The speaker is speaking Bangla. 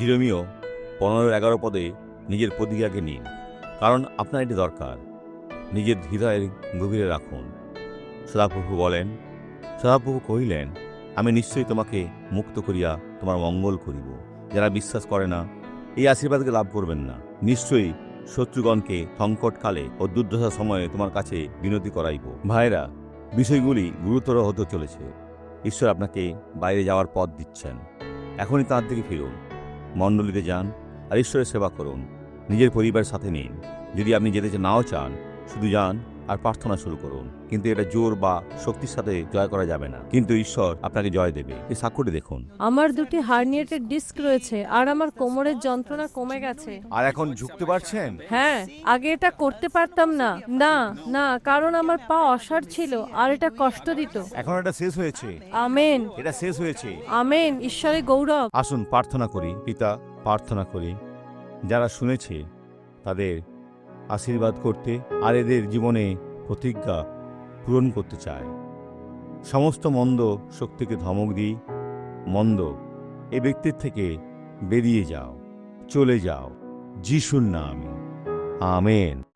জিরোমিও পনেরো এগারো পদে নিজের প্রতিজ্ঞাকে নিন, কারণ আপনার এটি দরকার। নিজের হৃদয়ের গভীরে রাখুন। সদাপ্রভু বলেন, সদাপ্রভু কহিলেন, আমি নিশ্চয়ই তোমাকে মুক্ত করিয়া তোমার মঙ্গল করিব। যারা বিশ্বাস করে না, এই আশীর্বাদকে লাভ করবেন না। নিশ্চয়ই শত্রুগণকে সংকটকালে ও দুর্দশার সময়ে তোমার কাছে বিনতি করাইব। ভাইরা, বিষয়গুলি গুরুতর হতে চলেছে। ঈশ্বর আপনাকে বাইরে যাওয়ার পথ দিচ্ছেন। এখনই তাঁর দিকে ফিরুন। মণ্ডলীতে যান আর ঈশ্বরের সেবা করুন। নিজের পরিবারের সাথে নিন। যদি আপনি যেতে নাও চান, শুধু যান আর প্রার্থনা শুরু করুন। কিন্তু এটা জোর বা শক্তির সাথে জয় করা যাবে না। কিন্তু ঈশ্বর আপনাকে জয় দেবে। এই সাক্ষ্যটি দেখুন। আমার দুটি হার্নিয়েটেড ডিস্ক রয়েছে আর আমার কোমরের যন্ত্রণা কমে গেছে। আর এখন ঝুঁকতে পারছেন? হ্যাঁ আগে এটা করতে পারতাম না। না না কারণ আমার পা অসাড় ছিল আর এটা কষ্ট দিত। এখন এটা শেষ হয়েছে। আমেন। এটা শেষ হয়েছে। আমেন ঈশ্বরের গৌরব। আসুন প্রার্থনা করি। পিতা প্রার্থনা করি। যারা শুনেছে তাদের আশীর্বাদ করতে আর এদের জীবনে প্রতিজ্ঞা পূরণ করতে চায়। সমস্ত মন্দ শক্তিকে ধমক দিই। মন্দ, এ ব্যক্তির থেকে বেরিয়ে যাও, চলে যাও। যিশুর নাম। আমেন।